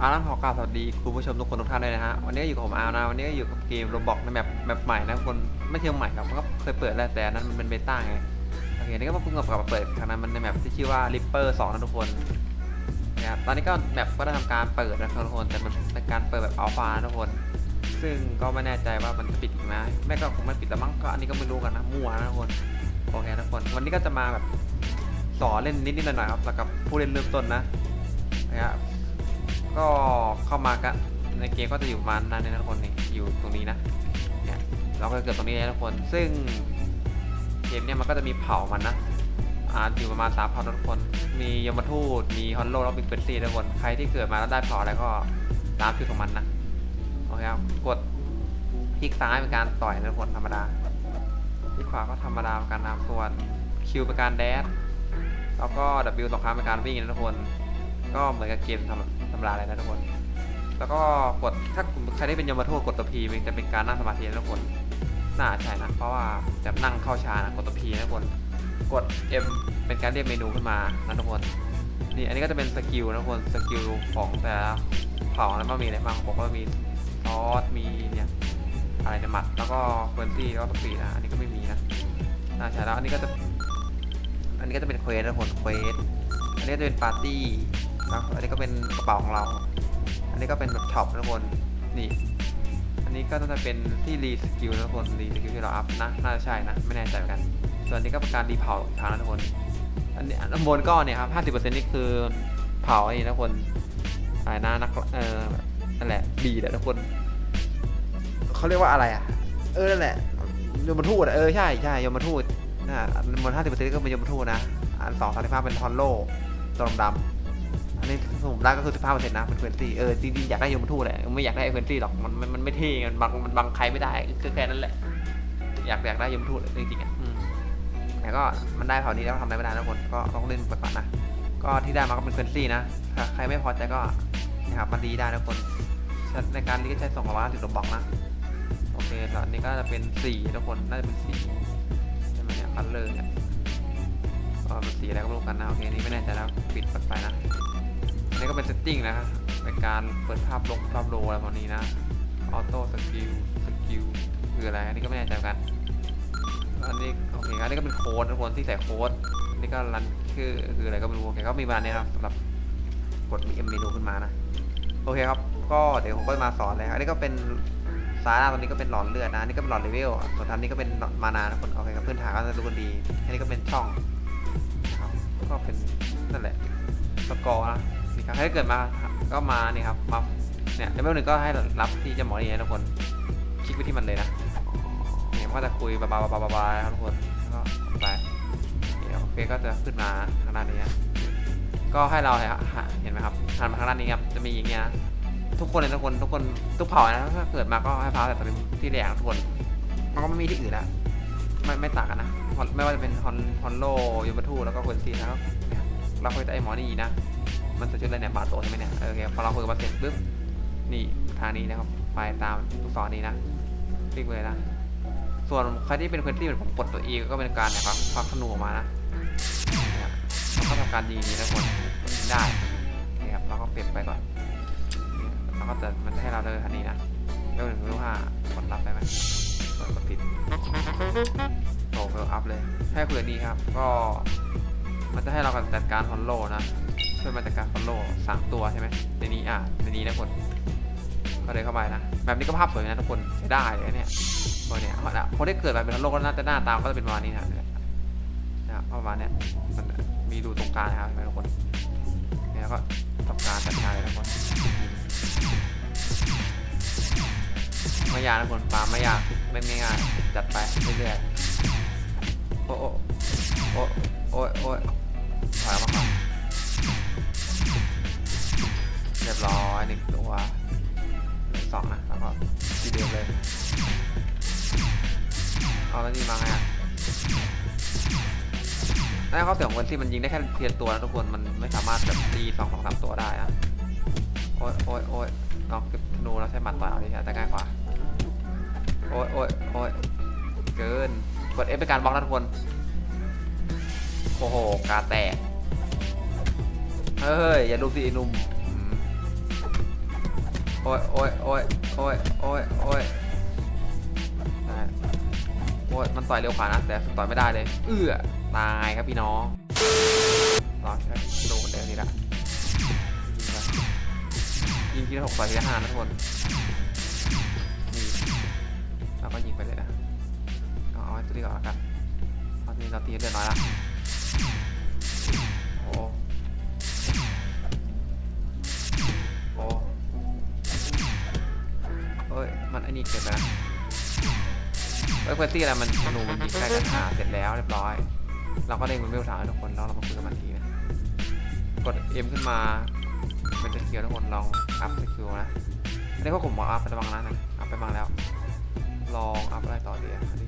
อาร์ขอกราบสวัสดีคุณผู้ชมทุกคนทุกท่านเลยนะฮะวันนี้ก็อยู่กับผมอาร์นะวันนี้ก็อยู่กับเกมโรบอกในแมปแมปใหม่นะทุกคนไม่เชิงใหม่ครับมันก็เคยเปิดแล้วแต่นั้นมันเป็นเบต้าไงโอเคนี่ก็เพิ่งกลับมาเปิดครั้งนั้นมันในแมปที่ชื่อว่า Ripper 2นะทุกคนนะครับตอนนี้ก็แมปก็ได้ทำการเปิดนะทุกคนแต่มันเป็นการเปิดแบบอัลฟานะทุกคน ซึ่งก็ไม่แน่ใจว่ามันจะปิดไหมแม่ก็คงไม่ปิดแต่มั้งก็อันนี้ก็ไม่รู้กันนะมั่วนะทุกคนโอเคทุกคนวันนี้ก็จะมาแบบสอนเล่นนิดๆหน่อยๆครับสำหรับผู้เล่นเริ่มต้นนะนะครับ ก็เข้ามาก็ในเกมก็จะอยู่ประมาณนั้นนะทุกคนนี่อยู่ตรงนี้นะเนี่ยเราก็เกิดตรงนี้นะทุกคน ซึ่งเกมเนี่ยมันก็จะมีเผ่ามันนะอ่าอยู่ประมาณสามเผ่านทุกคน มียมทูตมีฮอนโลแล้วมีเฟรซี่ทุกคนใครที่เกิดมาแล้วได้เผ่าอะไรก็ตามชื่อของมันนะโอเคครับกดคลิกซ้ายเป็นการต่อยนะทุกคนธรรมดาคลิกขวาก็ธรรมดาเป็นการนำส่วนคิวเป็นการแดดแล้วก็ W สองครั้งเป็นการวิ่งนะทุกคน ก็เหมือนกับเกมธร รมธรรมดาเลยนะทุกคน แล้วก็กดถ้าใครได้เป็นยมทูตกดตัวพีมันจะเป็นการนั่งสมาธินะทุกคน น่าใช่นะ เพราะว่าจะนั่งเข้าฌานะกดตัวพีนะทุกคน กด M เป็นการเรียกเมนูขึ้นมานะทุกคน นี่อันนี้ก็จะเป็นสกิลนะทุกคน สกิลของแต่ละเผ่าแล้วมันมีอะไรบ้างผมก็มีซอส มีเนี่ยอะไรเนี่ยหมัด แล้วก็เฟรนซี่แล้วก็สปีดนะ อันนี้ก็ไม่มีนะน่าใช่แล้ว อันนี้ก็จะ อันนี้ก็จะเป็นเควสนะทุกคน เควส อันนี้จะเป็นปาร์ตี้ แล้วอันนี้ก็เป็นกระเป๋าของเรา อันนี้ก็เป็นแบบช็อปนะทุกคนนี่อันนี้ก็น่าจะเป็นที่รีสกิลนะทุกคนรีสกิลที่เราอัพนะน่าจะใช่นะไม่แน่ใจเหมือนกัน ส่วนนี้ก็เป็นการรีเผาอีกครั้งนะทุกคนอันนี้อันบนก็เนี่ยครับ50%นี่คือเผาไอ้นี่นะทุกคนอะไรนะนักเออนั่นแหละบีแหละทุกคนเขาเรียกว่าอะไรอะ เออนั่นแหละยมทูตอะเออใช่ใช่ยมทูตนะบน50%ก็เป็นยมทูตนะอันสองสามสิบห้าเป็นทอนโลตัวดำ นนี้สมมติได้ก็คือสิบห้าเปอร์เซ็นต์นะเป็นเฟรนซี่เออจริงๆอยากได้ยมทูตแหละไม่อยากได้เฟนซี่หรอกมันมันมันไม่เท่ไงมันบังมันบังใครไม่ได้คือแค่นั้นแหละ อยากอยากได้ยมทูตจริงๆอะอืมแต่ก็มันได้เท่านี้แล้วทำอะไรไม่ได้นะทุกคนก็ต้องเล่นไปก่อนนะก็ที่ได้มาก็เป็นเฟนซี่นะถ้าใครไม่พอใจก็นะครับมันดีได้นะทุกคนในการรีก็ใช้สองร้อยห้าสิบดอกนะโอเคตอนนี้ก็จะเป็นสี่ทุกคนน่าจะเป็นสี่ใช่ไหมเนี่ยคัลเลอร์เนี่ยก็เป็นสีอะไรก็รู้กันนะโอเคนี่ไม่แน่ใจแล้วปิดปัดไปนะ นนี้ก็เป็นเซตติ้งนะเป็นการเปิดภาพลงภาพโลอะไรพวกนี้นะออโต้สกิลสกิลคืออะไรอันนี้ก็ไม่แน่ใจเหมือนกัน อันนี้โอเคอันนี้ก็เป็นโค้ดทุกคนที่ใส่โค้ดนนี้ก็รันคือคืออะไรก็ไม่รู้โอเคก็มีประมาณนี้ครับสำหรับกดมีเมนูขึ้นมานะโอเคครับก็เดี๋ยวผมก็มาสอนเลยครับอันนี้ก็เป็นซายหน้าตรงนี้ก็เป็นหลอดเลือดนะนนี้ก็เป็นหลอดเลเวลส่วนทางนี้ก็เป็นมานานะคนโอเคครับพื้นฐานก็จะดูกันดีอันนี้ก็เป็นช่องครับก็เป็นนั่นแหละสกอร์นะ ถ้าเกิดมาก็มานี่ครับมาเนี่ยเลเวลหนึ่งก็ให้รับที่จะหมอนี่นะทุกคนคลิกไปที่มันเลยนะเนี่ยมันก็จะคุยบาบาบาบาบาครับทุกคนแล้วก็ไปเนี่ยโอเคก็จะขึ้นมาทางด้านนี้ก็ให้เราเห็นไหมครับหันมาทางด้านนี้ครับจะมีอย่างเงี้ยทุกคนเลยทุกคนทุกคนทุกเผ่านะถ้าเกิดมาก็ให้พาแต่เป็นที่แรกทุกคนมันก็ไม่มีที่อื่นแล้วไม่ไม่ต่างกันนะไม่ว่าจะเป็นฮอนฮอนโลยูมาทูแล้วก็คนซีนะครับเนี่ยเราคุยกับไอหมอนี่นะ มันจะชุดอะไรเนี่ยบาโตใช่ไหมเนี่ยเออโอเคพอเราคุยกับมันเสร็จปุ๊บนี่ทางนี้นะครับไปตามลูกศรนี้นะคลิกเลยนะส่วนใครที่เป็นเควนซีเหมือนผมกดตัว E ก็เป็นการนะครับควักธนูออกมานะเนี่ยแล้วก็ทำการยิงนี้นะคนยิงได้นี่ครับเราก็เปลี่ยนไปก่อนเนี่ยแล้วก็จะมันจะให้เราเดินทันนี้นะเร็วหนึ่งเร็วห้ากดรับได้ไหมกดผิดโตเวลอัพเลยให้คุยกับนี่ครับ ก็มันจะให้เราจัดการฮอนโลนะ ช่วยมาจัดการฮอนโลสามตัวใช่ไหมในนี้อะในนี้นะคนก็เลยเข้าไปนะแบบนี้ก็ภาพสวยนะทุกคนใช้ได้เลยเนี่ยตัวเนี้ยคนที่เกิดมาเป็นฮอนโลก็น่าจะหน้าตามก็จะเป็นประมาณนี้นะนะครับประมาณเนี้ยมันมีรูตรงกลางนะครับเห็นไหมทุกคนเนี่ยก็ทำการจัดการเลยนะทุกคนไม่ยากนะคนปาล์มไม่ยากเล่นง่ายๆจัดไปเรื่อยๆโอ้โอ้โอ้โอ้ยถอยมาก่อน เรียบร้อยหนึ่งตัวหนึ่งสองนะแล้วก็ทีเดียวเลยเอาแล้วนี่มาไงอะนั่นเขาเสียงคนที่มันยิงได้แค่เพียงตัวนะทุกคนมันไม่สามารถแบบตีสองสองสามตัวได้นะโอ้ยโอ้ยโอ้ยลองเก็บธนูแล้วใช้หมัดต่อยเอาดิจะง่ายกว่าโอ้ยโอ้ยโอ้ยเกินกด F เป็นการบล็อกนะทุกคนโอ้โหกาแตก เฮ้ยอย่าดูสิไอ้หนุ่มอืมอ้ยโอ้ยโอ้ยโอ้ยโอ้ยโอ้ยได้โอ้ยมันต่อยเร็วกว่านะแต่ต่อยไม่ได้เลย เอื้อตายครับพี่น้องรอแค่โดนเดียวนี่ละยิงไปยิงทีละหกต่อยทีละห้านะทุกคนนี่แล้วก็ยิงไปเลยนะเอาเอาไว้ตัวนี้ก่อนล้วกันเอาตัวนี้เราตีเดือดน้อยละ มันไอ้นี่เกิดไปนะเอ้ยเควสตี้อะไรมันธนูมันยิงใกล้กันหาเสร็จแล้วเรียบร้อย เราก็เล่งมันไม่ถามทุกคนแล้วเรามาคุยกับมันทีนะกด M ขึ้นมาเป็นสกิลทุกคนลองอัพสกิลนะอันนี้ก็ผมบอกอัพไปบางแล้วนะอัพไปบางแล้ว ลองอัพอะไรต่อดีอันนี้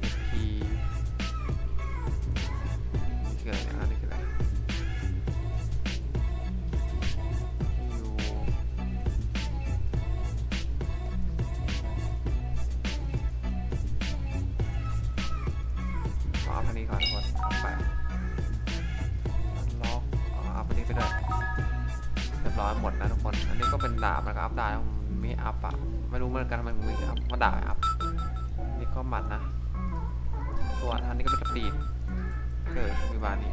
กันทำไมมันไม่อัพมาด่าบอัพอันนี่ก็หมัดนะ ส่วนอันนี้ก็เป็นสปีดเกิดมีบานนี้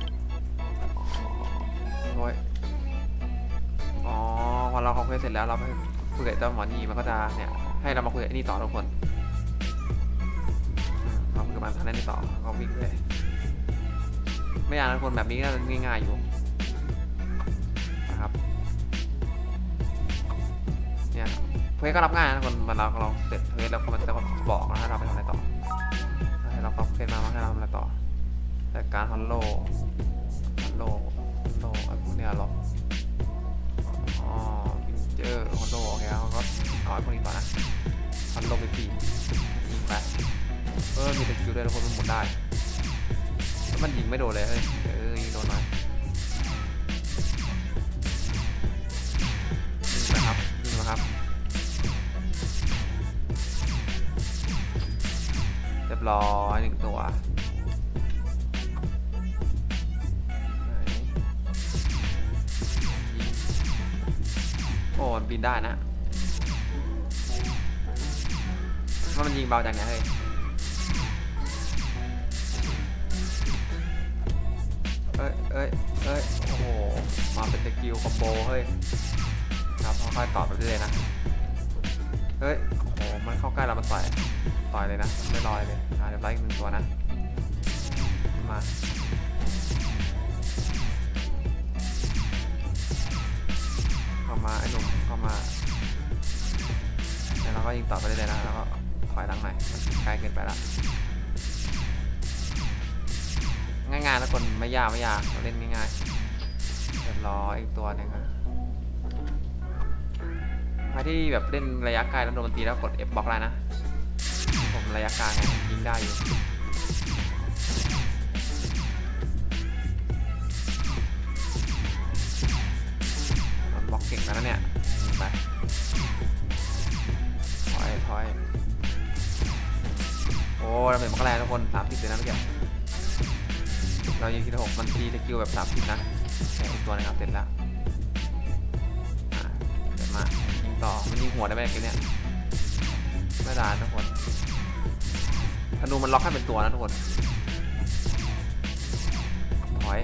โอ้ยอ๋อพอเราคอมเพลสเสร็จแล้วเราไปคุยกับเจ้าหมอนี่มันก็จะเนี่ยให้เรามาคุยกับนี่ต่อทุกคนเราคุยกับมันทางด้านนี้ต่อก็วิ่งเลยไม่อยากนะคนแบบนี้ก็ง่ายๆอยู่นะครับ เพยเพื่อนก็รับง่ายนะคนมันเราเราเสร็จเพื่อนแล้วมันจะบอกนะให้เราไปทำอะไรต่อให้เราก็เพื่อนมาให้เราทำอะไรต่อแต่การฮัลโหลฮัลโหลฮัลโหลไอ้พวกเนี้ยหรออ๋อพินเจอร์ฮัลโหลโอเคเขาก็เอาไอ้พวกนี้ต่อนะฮัลโหลไปปียิงไปเออมีสกิลด้วยทุกคนมันหมุนได้แล้วมันยิงไม่โดนเลยเฮ้ยเออยิงโดนหน่ ร้อยหนึ่งตัวโอ้มันบินได้นะว่ามันยิงเบาจากไหนเฮ้ยเอ้ยเอ้ยเอ้ยโอ้โห มาเป็นสกิลคอมโบเฮ้ย ครับค่อยๆตอบไปเรื่อยนะ เฮ้ย โอ้โห มันเข้าใกล้เรามาต่อยต่ อยเลยนะไม่ลอยเลยอ่าเดี๋ยวไล่อีกหนึ่งตัวนะ มาเข้ามาไอ้หนุ่มเข้ามาแล้วเราก็ยิงต่อไปเรื่อยๆนะแล้วก็ถอยหลังหน่อยใกล้เกินไปละง่ายๆแล้วคนไม่ยากไม่ยากเล่นง่ายๆเรียบร้อยอีกตัวหนึ่งอะใครที่แบบเล่นระยะไกลแล้วโดนมันตีแล้วกด F บล็อกได้นะ ระยะกลางยิงได้อยู่มันบล็อกเก่งแล้วนะเนี่ยไปถอยถอยโอ้ดาเมจมันก็แรงทุกคนสามสิบเลยนะเมื่อกี้เรายิงทีละหกมันทีสกิลแบบสามสิบนะแค่อีกตัวนะครับเสร็จแล้วเดี๋ยวมายิงต่อมันยิงหัวได้ไหมเกมเนี้ยไม่ได้ทุกคน ธนูมันล็อกให้เป็นตัวนะทุกคนถอย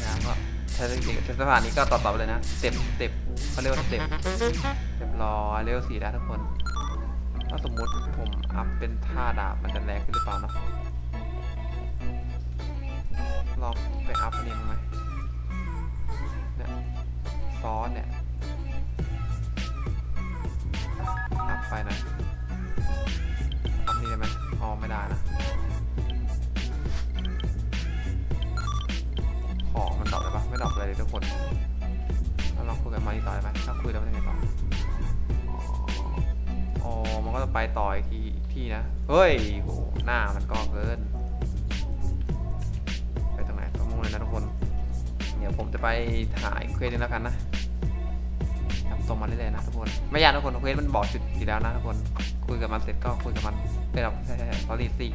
นะครับก็ใช้จริงๆสถานนี้ก็ต่อๆไปเลยนะเต็ปสเต็ปเขาเรียกว่าเต็ปเรียบร้อเลเวสี่แล้วทุกคน ถ้าสมมุติผมอัพเป็นท่าดาบมันจะแรงขึ้นหรือเปล่าเนาะลองไปอัพอันนี้มั้างไหมเนี่ยซ้อนเนี่ย อัพไปหน่อย อัพนี่ได้ไหมอ๋อไม่ได้นะ ของมันดรอปเลยปะไม่ดรอปเลยทุกคนเราลองคุยกันมาดีต่อได้ไหมถ้าคุยแล้วมันยังไงต่ออ๋อมันก็จะไปต่ออีกทีที่นะ เฮ้ยโหหน้ามันก็เกิน ไปตรงไหนประมุ่งเลยนะทุกคน เดี๋ยวผมจะไปถ่ายเควสนี้แล้วกันนะทำตรงมาเรื่อยๆนะทุกคน ไม่ยากทุกคนเควสมันบอกจุดอยู่แล้วนะทุกคน คุยกับมันเสร็จก็คุยกับมันเอ้ยเราใช่ใช่สอรี่สิ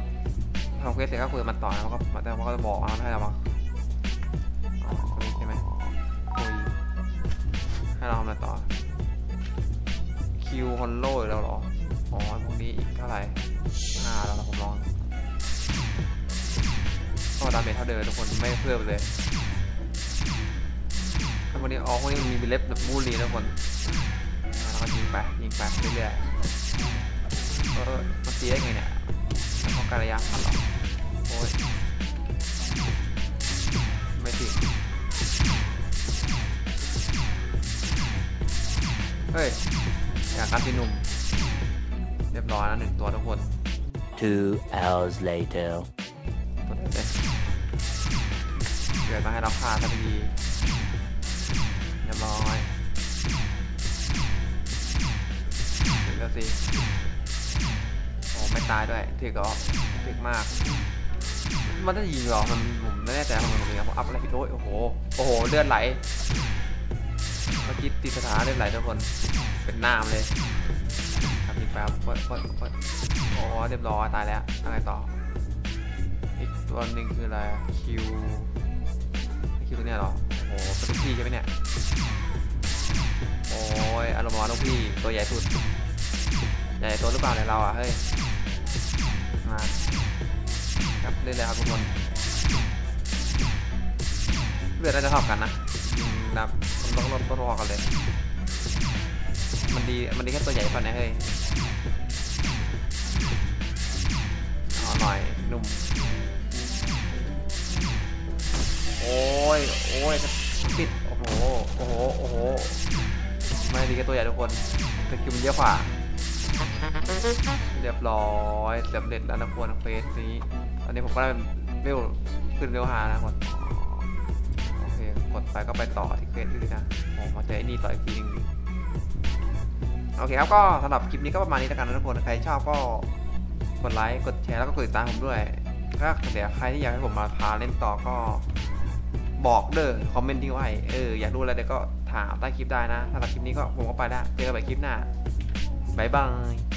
ทำเควสเสร็จก็คุยกับมันต่อนะมันก็มันก็จะบอกนะให้เรามาอ๋อตรงนี้ใช่ไหมคุยให้เราทำอะไรต่อคิวฮอนโลอีกแล้วเหรออ๋อพวกนี้อีกเท่าไหร่ห้าแล้วผมลองก็ดาเมจเท่าเดิมทุกคนไม่เพิ่มเลยถ้าพวกนี้อ๋อพวกนี้มีเล็บแบบมูลีทุกคนแล้วก็ยิงไปยิงไปเรื่อยๆ เออมันตีได้ไงเนี่ยมันเข้าการระยะมันเหรอโอ้ยไม่ถึงเฮ้ยอยากกันพี่หนุ่มเรียบร้อยแล้วหนึ่งตัวทุกคน Two hours later. ตัวเดียวเลยเกิดมาให้เราฆ่าทันทีเรียบร้อยถึงแล้วสิโอ้ ไม่ตายด้วยถึกเหรอถึกมาก มันจะยิงหรอ มันผมไม่แน่ใจว่ามันเป็นยังไงผมอัพอะไรผิดโอ้ยโอ้โห โอ้โห เลือดไหล เมื่อกี้ติดสถานเลือดไหลทุกคน เป็นน้ำเลยทำอีกแป๊บเปิดเปิดเปิดโอ้เรียบร้อยตายแล้วอะไรต่อ อีกตัวหนึ่งคืออะไร คิว คิวตัวเนี้ยหรอ โอ้โหเป็นลูกพี่ใช่ไหมเนี่ย โอ้ยอารมณ์ว่าลูกพี่ ตัวใหญ่สุดใหญ่ตัวหรือเปล่าเนี่ยเราอะ เฮ้ย มาครับเล่นเลยครับทุกคนเลือดน่าจะเท่ากันนะยิงนับต้องลดต้นรอกันเลย มันดีมันดีแค่ตัวใหญ่ป่ะเนี่ยเฮ้ยเอาหน่อยหนุ่ม โอ้ยโอ้ยติดโอ้โหโอ้โหโอ้โหไม่ดีแค่ตัวใหญ่ทุกคนสกิลมันเยอะกว่า เรียบร้อยสำเร็จแล้วนะควรเฟสนี้ตอนนี้ผมก็ได้เป็วขึ้นเวหานะคนโอเคกดไปก็ไปต่อที่เฟสอื่นะโอ้มาเจอไอ้นี่ต่ออีกทีหนึงโอเคครับก็สำหรับคลิปนี้ก็ประมาณนี้แล้วกันนะทุกคนใครชอบก็กดไลค์กดแชร์แล้วก็กดติดตามผมด้วยถ้าเดี๋ยวใครที่อยากให้ผมมาพาเล่นต่อก็บอกเด้อคอมเมนต์ทิ้งไว้เอออยากรู้อะไรเดี๋ยวก็ถามใต้คลิปได้นะสำหรับคลิปนี้ก็ผมก็ไปแล้วเจอกันใหม่คลิปหน้า บ๊ายบาย